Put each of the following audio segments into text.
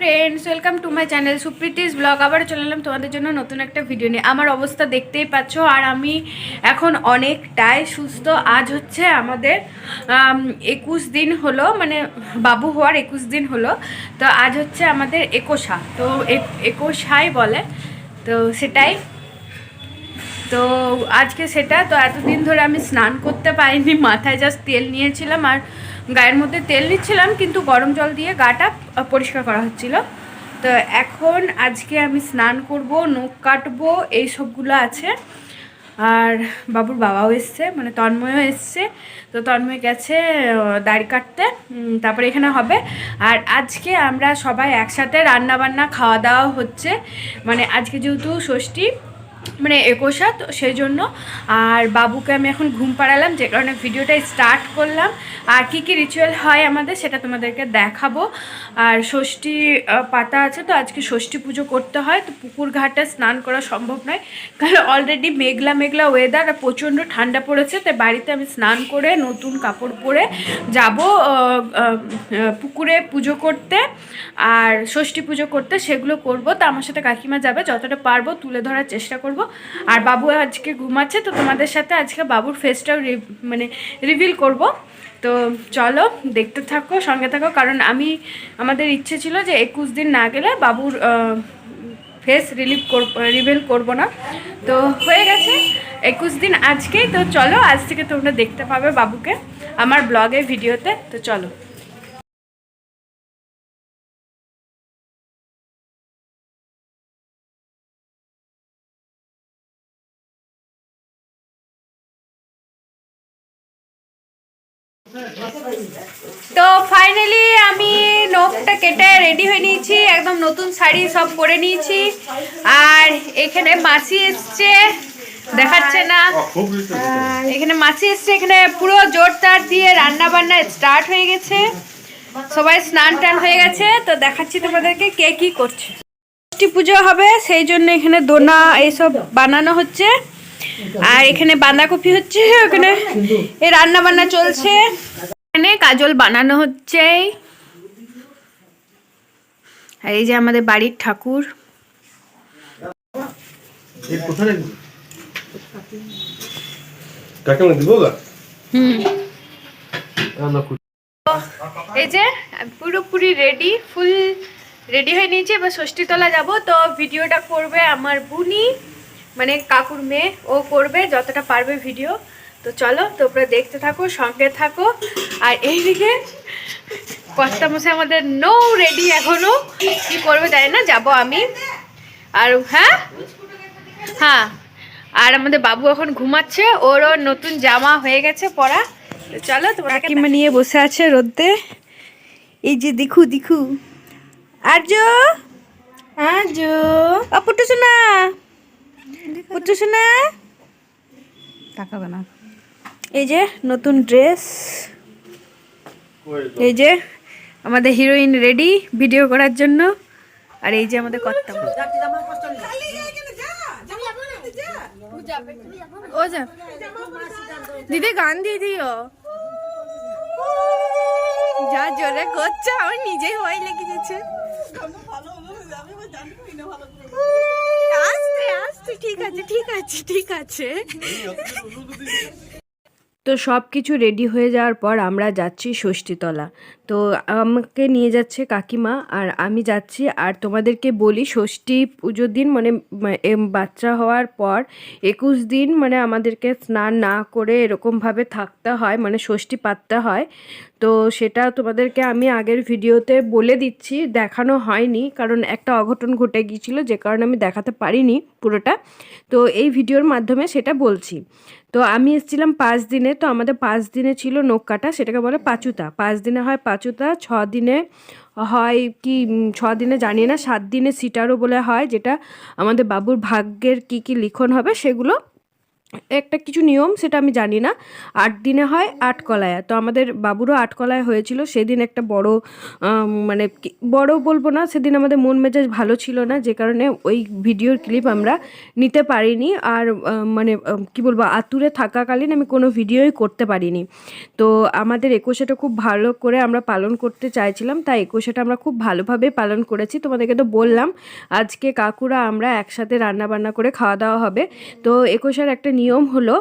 Friends welcome to my channel Supriti's blog আবার চলে এলাম তোমাদের জন্য নতুন একটা ভিডিও নিয়ে। আমার অবস্থা দেখতেই পাচ্ছ, আর আমি এখন অনেকটাই সুস্থ। আজ হচ্ছে আমাদের একুশ দিন হলো মানে বাবু হওয়ার একুশ দিন হলো। তো আজ হচ্ছে আমাদের একোশা তো একোশাই বলে। তো সেটাই। তো আজকে সেটা, তো এতদিন ধরে আমি স্নান করতে পারিনি, মাথায় জাস্ট তেল নিয়েছিলাম। আর গায়ের মধ্যে তেল নিচ্ছিলাম, কিন্তু গরম জল দিয়ে গাটা পরিষ্কার করা হচ্ছিল। তো এখন আজকে আমি স্নান করব, নখ কাটবো, এই সবগুলো আছে। আর বাবুর বাবাও এসছে মানে তন্ময়ও এসছে। তো তন্ময় গেছে দাড়ি কাটতে তারপরে এখানে হবে। আর আজকে আমরা সবাই একসাথে রান্না বান্না খাওয়া দাওয়া হচ্ছে। মানে আজকে যেহেতু ষষ্ঠী মানে একুশা তো সেই জন্য। আর বাবুকে আমি এখন ঘুম পাড়ালাম, যে কারণে ভিডিওটা স্টার্ট করলাম। আর কি কি রিচুয়াল হয় আমাদের, সেটা তোমাদেরকে দেখাবো। আর ষষ্ঠী পাতা আছে তো, আজকে ষষ্ঠী পুজো করতে হয়, তো পুকুর ঘাটে স্নান করা সম্ভব নয়। কারণ অলরেডি মেঘলা মেঘলা ওয়েদার আর প্রচণ্ড ঠান্ডা পড়েছে, তাই বাড়িতে আমি স্নান করে নতুন কাপড় পরে যাব পুকুরে পুজো করতে। আর ষষ্ঠী পুজো করতে সেগুলো করব। তা আমার সাথে কাকিমা যাবে, যতটা পারব তুলে ধরার চেষ্টা আর বাবু আজকে ঘুমাচ্ছে, তো তোমাদের সাথে আজকে বাবুর ফেসটাও মানে রিভিল করব। তো চলো, দেখতে থাকো, সঙ্গে থাকো, কারণ আমি, আমাদের ইচ্ছে ছিল যে একুশ দিন না গেলে বাবুর ফেস রিলিভ রিভিল করব না। তো হয়ে গেছে একুশ দিন আজকেই। তো চলো, আজ থেকে তোমরা দেখতে পাবে বাবুকে, আমার ব্লগে ভিডিওতে তো চলো। তো ফাইনালি আমি নখটা কেটে রেডি হয়ে নিয়েছি একদম নতুন শাড়ি সব পরে নিয়েছি। আর এখানে মাসি এসছে দেখাচ্ছে না। এখানে মাসি এসছে এখানে পুরো জোর তার দিয়ে রান্না বান্না স্টার্ট হয়ে গেছে। সবাই স্নান টান হয়ে গেছে তো দেখাচ্ছি তোমাদেরকে কে কি করছে। ষষ্ঠী পুজো হবে সেই জন্য এখানে দোনা এইসব বানানো হচ্ছে। আর এখানে বাঁধাকপি হচ্ছে ওখানে এই রান্না বান্না চলছে। এখানে কাজল বানানো হচ্ছে। আর এই যে আমাদের বাড়ির ঠাকুর। এই যে পুরোপুরি রেডি ফুল রেডি হয়ে নিয়েছি। এবার ষষ্ঠীতলা যাব তো ভিডিওটা করবে আমার বুনি। মানে কাকুর মেয়ে ও করবে যতটা পারবে ভিডিও তো চলো তোমরা দেখতে থাকো সঙ্গে থাকো। আর এইদিকে মশাই আমাদের নো রেডি এখনও। কি করবে জানি না যাব আমি। আর হ্যাঁ? হ্যাঁ। আর আমাদের বাবু এখন ঘুমাচ্ছে ওরও নতুন জামা হয়ে গেছে পরা। তো চলো তোমরা কাকিমা নিয়ে বসে আছে রোদ্দে এই যে দেখু দেখু আর্য আর্য ও পুটু শোনা পুটু শোনা তাকাবে না। এই যে নতুন ড্রেস। এই যে আমাদের হিরোইন রেডি ভিডিও করার জন্য। আর এই যে আমাদের কর্তা। ও যা। দিদি গান দিয়ে দিও। যা জোরে করছে আমার নিজেই ভয় লেগে গেছে। আছে, ঠিক আছে ঠিক আছে। তো সব কিছু রেডি হয়ে যাওয়ার পর আমরা যাচ্ছি ষষ্ঠীতলা। তো আমাকে নিয়ে যাচ্ছে কাকিমা আর আমি যাচ্ছি আর তোমাদেরকে বলি ষষ্ঠী পুজোর দিন মানে বাচ্চা হওয়ার পর একুশ দিন মানে আমাদেরকে স্নান না করে এরকমভাবে থাকতে হয় মানে ষষ্ঠী পাততে হয়। তো সেটা তোমাদেরকে আমি আগের ভিডিওতে বলে দিচ্ছি, দেখানো হয়নি কারণ একটা অঘটন ঘটে গিয়েছিল যে কারণে আমি দেখাতে পারিনি পুরোটা। তো এই ভিডিওর মাধ্যমে সেটা বলছি। তো আমি এসেছিলাম পাঁচ দিনে, তো আমাদের পাঁচ দিনে ছিল নৌকাটা, সেটাকে বলে পাচুতা। পাঁচ দিনে হয় পাচুতা ছ দিনে হয় কি ছ দিনে জানি না সাত দিনে সিটারও বলে হয়, যেটা আমাদের বাবুর ভাগ্যের কি কি লিখন হবে সেগুলো একটা কিছু নিয়ম, সেটা আমি জানি না। আট দিনে হয় আট কলায়া। তো আমাদের বাবুরও আট কলায় হয়েছিল। সেদিন একটা বড় মানে বড় বলব না, সেদিন আমাদের মন মেজাজ ভালো ছিল না, যে কারণে ওই ভিডিওর ক্লিপ আমরা নিতে পারিনি। আর মানে কি বলব, আতুরে থাকাকালীন আমি কোনো ভিডিওই করতে পারিনি। তো আমাদের একুশেটা খুব ভালো করে আমরা পালন করতে চাইছিলাম, তাই একুশেটা আমরা খুব ভালোভাবে পালন করেছি। তোমাদেরকে তো বললাম, আজকে কাকুরা, আমরা একসাথে রান্না বান্না করে খাওয়া দাওয়া হবে। তো একুশের একটা নিয়ম হলো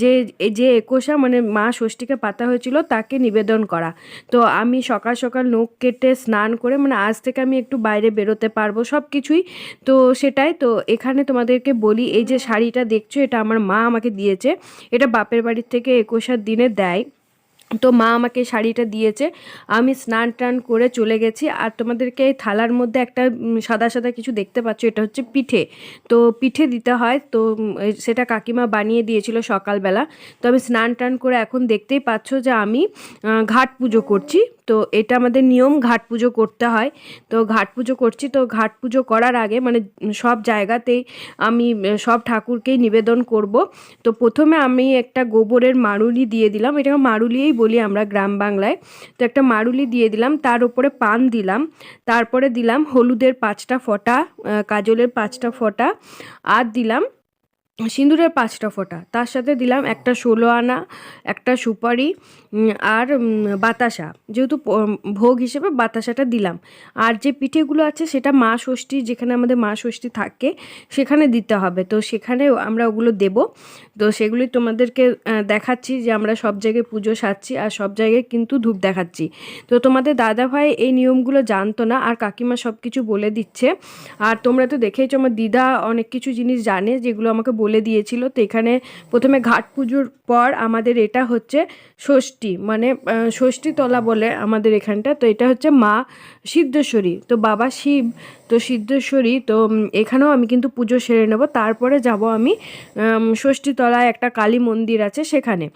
যে যে একুশা মানে মা ষষ্ঠীকে পাতা হয়েছিল তাকে নিবেদন করা। তো আমি সকাল সকাল নখ কেটে স্নান করে মানে আজ থেকে আমি একটু বাইরে বেরোতে পারব সব কিছুই তো সেটাই তো এখানে তোমাদেরকে বলি, এই যে শাড়িটা দেখছ এটা আমার মা আমাকে দিয়েছে। এটা বাপের বাড়ির থেকে একুশার দিনে দেয়। তো মা আমাকে শাড়িটা দিয়েছে। আমি স্নান টান করে চলে গেছি। আর তোমাদেরকে থালার মধ্যে একটা সাদা সাদা কিছু দেখতে পাচ্ছ, এটা হচ্ছে পিঠে। তো পিঠে দিতে হয়, তো সেটা কাকিমা বানিয়ে দিয়েছিল সকালবেলা। তো আমি স্নান টান করে এখন দেখতেই পাচ্ছ যে আমি ঘাট পুজো করছি। তো এটা আমাদের নিয়ম, ঘাট পুজো করতে হয়। তো ঘাট পুজো করছি, তো ঘাট পুজো করার আগে মানে সব জায়গাতেই আমি সব ঠাকুরকেই নিবেদন করব। তো প্রথমে আমি একটা গোবরের মারুলি দিয়ে দিলাম। এটাকে মারুলিই বলি আমরা গ্রাম বাংলায়, তো একটা মারুলি দিয়ে দিলাম, তার উপরে পান দিলাম, তারপরে দিলাম হলুদের পাঁচটা ফোঁটা কাজলের পাঁচটা ফোঁটা, আর দিলাম সিঁদুরের পাঁচটা ফোঁটা। তার সাথে দিলাম একটা ষোলো আনা, একটা সুপারি আর বাতাসা। যেহেতু ভোগ হিসেবে বাতাসাটা দিলাম। আর যে পিঠেগুলো আছে সেটা মা ষষ্ঠী, যেখানে আমাদের মা ষষ্ঠী থাকে, সেখানে দিতে হবে। তো সেখানে আমরা ওগুলো দেব। তো সেগুলি তোমাদেরকে দেখাচ্ছি যে আমরা সব জায়গায় পুজো সারছি আর সব জায়গায় কিন্তু ধূপ দেখাচ্ছি। তো তোমাদের দাদা ভাই এই নিয়মগুলো জানতো না আর কাকিমা সব কিছু বলে দিচ্ছে। আর তোমরা তো দেখেইছো আমার দিদা অনেক কিছু জিনিস জানে যেগুলো আমাকে বলে দিয়েছিল। তো এখানে প্রথমে ঘাট পুজোর পর আমাদের এটা হচ্ছে ষষ্ঠী মানে ষষ্ঠীতলা ষষ্ঠী তলা বলে আমাদের এখানটা। তো এটা হচ্ছে মা সিদ্ধেশ্বরী। তো বাবা শিব, তো সিদ্ধেশ্বরী, তো এখানেও আমি কিন্তু পুজো সেরে নেব। তারপরে যাব আমি ষষ্ঠীতলায় একটা কালী মন্দির আছে সেখানে।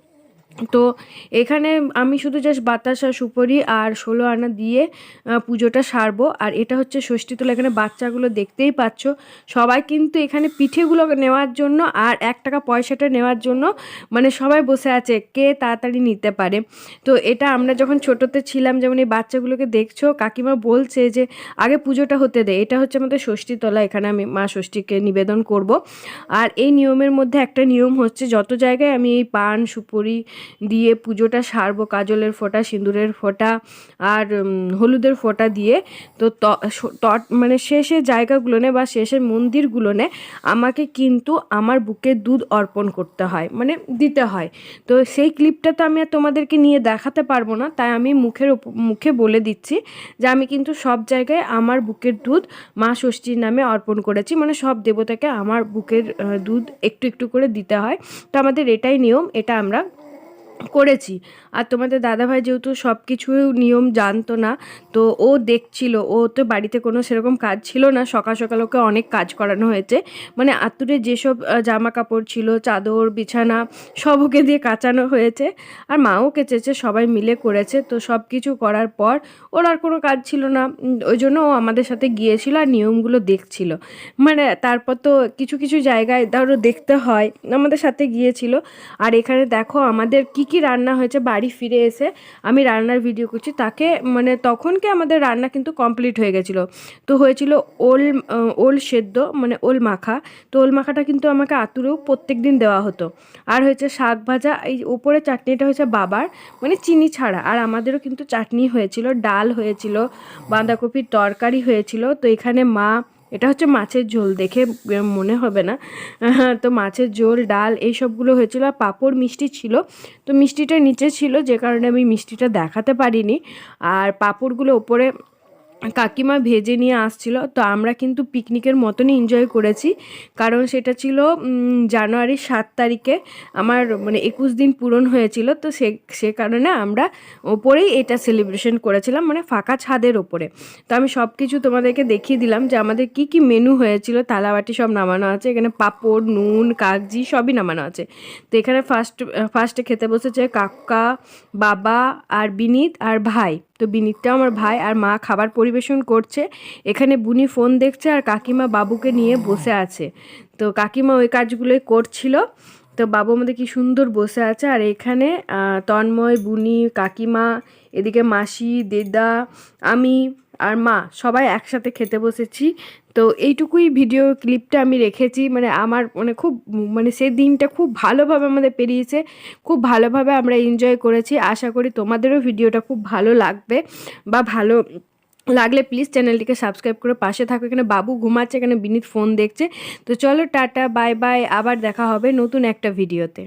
তো এখানে আমি শুধু জাস্ট বাতাসা সুপরি আর ষোলো আনা দিয়ে পুজোটা সারবো। আর এটা হচ্ছে ষষ্ঠীতলা এখানে বাচ্চাগুলো দেখতেই পাচ্ছ। সবাই কিন্তু এখানে পিঠেগুলো নেওয়ার জন্য আর এক টাকা পয়সাটা নেওয়ার জন্য মানে সবাই বসে আছে। কে তাড়াতাড়ি নিতে পারে? তো এটা আমরা যখন ছোটোতে ছিলাম, যেমন এই বাচ্চাগুলোকে দেখছ, কাকিমা বলছে যে, আগে পুজোটা হতে দে। এটা হচ্ছে আমাদের ষষ্ঠীতলা এখানে আমি মা ষষ্ঠীকে নিবেদন করব। আর এই নিয়মের মধ্যে একটা নিয়ম হচ্ছে, যত জায়গায় আমি এই পান, সুপুরি দিয়ে পুজোটা সারবো, কাজলের ফোঁটা, সিঁদুরের ফোঁটা আর হলুদের ফোঁটা দিয়ে। তো মানে শেষে জায়গাগুলোনে বা শেষের মন্দিরগুলোনে আমাকে কিন্তু আমার বুকে দুধ অর্পণ করতে হয় মানে দিতে হয়। তো সেই ক্লিপটা তো আমি আর তোমাদেরকে নিয়ে দেখাতে পারব না, তাই আমি মুখের মুখে বলে দিচ্ছি যে আমি কিন্তু সব জায়গায় আমার বুকের দুধ মা ষষ্ঠীর নামে অর্পণ করেছি মানে সব দেবতাকে আমার বুকের দুধ একটু একটু করে দিতে হয়। তো আমাদের এটাই নিয়ম, এটা আমরা করেছি। আর তোমাদের দাদাভাই যেহেতু সব কিছু নিয়ম জানতো না, তো ও দেখছিল, ও তো বাড়িতে কোনো সেরকম কাজ ছিল না, সকাল সকাল ওকে অনেক কাজ করানো হয়েছে। মানে আতুরে যেসব জামা কাপড় ছিল, চাদর, বিছানা, সব ওকে দিয়ে কাচানো হয়েছে। আর মাও কেচেছে, সবাই মিলে করেছে। তো সব কিছু করার পর ওর আর কোনো কাজ ছিল না। ওই জন্য ও আমাদের সাথে গিয়েছিল আর নিয়মগুলো দেখছিল। মানে তারপর তো কিছু কিছু জায়গায় ধরো দেখতে হয়। আমাদের সাথে গিয়েছিল। আর এখানে দেখো, আমাদের কি কি রান্না হয়েছে, বাড়ি ফিরে এসে আমি রান্নার ভিডিও করছি। তাকে মানে তখনকে আমাদের রান্না কিন্তু কমপ্লিট হয়ে গেছিল। তো হয়েছিল ওল ওল সেদ্ধ মানে ওল মাখা। তো ওল মাখাটা কিন্তু আমাকে আতুরেও প্রত্যেক দিন দেওয়া হতো। আর হয়েছে শাক ভাজা, এই উপরে চাটনিটা হয়েছে বাবার মানে চিনি ছাড়া। আর আমাদেরও কিন্তু চাটনি হয়েছিল, ডাল হয়েছিল, বাঁধাকপির তরকারি হয়েছিল। তো এখানে মা এটা হচ্ছে মাছের ঝোল, দেখে মনে হবে না। তো মাছের ঝোল, ডাল, এই সবগুলো হয়েছিল। আর পাঁপড় মিষ্টি ছিল। তো মিষ্টিটা নিচে ছিল, যে কারণে আমি মিষ্টিটা দেখাতে পারিনি। আর পাঁপড়গুলো ওপরে কাকিমা ভেজে নিয়ে আসছিল, তো আমরা কিন্তু পিকনিকের মতনই এনজয় করেছি। কারণ সেটা ছিল জানুয়ারির সাত তারিখে আমার মানে একুশ দিন পূরণ হয়েছিল, তো সে সে কারণে আমরা ওপরেই এটা সেলিব্রেশন করেছিলাম মানে ফাঁকা ছাদের ওপরে। তো আমি সব কিছু তোমাদেরকে দেখিয়ে দিলাম যে আমাদের কি কি মেনু হয়েছিল থালাবাটি সব নামানো আছে, এখানে পাঁপড়, নুন, কাগজি সবই নামানো আছে। তো এখানে ফার্স্ট ফার্স্টে খেতে বসেছে কাকা, বাবা আর বিনীত আর ভাই। তো বিনীতটা আমার ভাই আর মা খাবার পরিবেশন করছে। এখানে বুনি ফোন দেখছে আর কাকিমা বাবুকে নিয়ে বসে আছে। তো কাকিমা ওই কাজগুলোই করছিল। তো বাবু আমাদের কি সুন্দর বসে আছে। আর এখানে তন্ময়, বুনি, কাকিমা, এদিকে মাসি, দিদা, আমি আর মা সবাই একসাথে খেতে বসেছি। তো এইটুকুই ভিডিও ক্লিপটা আমি রেখেছি। মানে আমার মানে খুব মানে সেই দিনটা খুব ভালোভাবে আমাদের পেরিয়েছে। খুব ভালোভাবে আমরা এনজয় করেছি। আশা করি তোমাদেরও ভিডিওটা খুব ভালো লাগবে বা ভালো লাগলে প্লিজ চ্যানেলটিকে সাবস্ক্রাইব করে পাশে থাকো। এখানে বাবু ঘুমাচ্ছে, এখানে বিনীত ফোন দেখছে। তো চলো টাটা বাই বাই আবার দেখা হবে নতুন একটা ভিডিওতে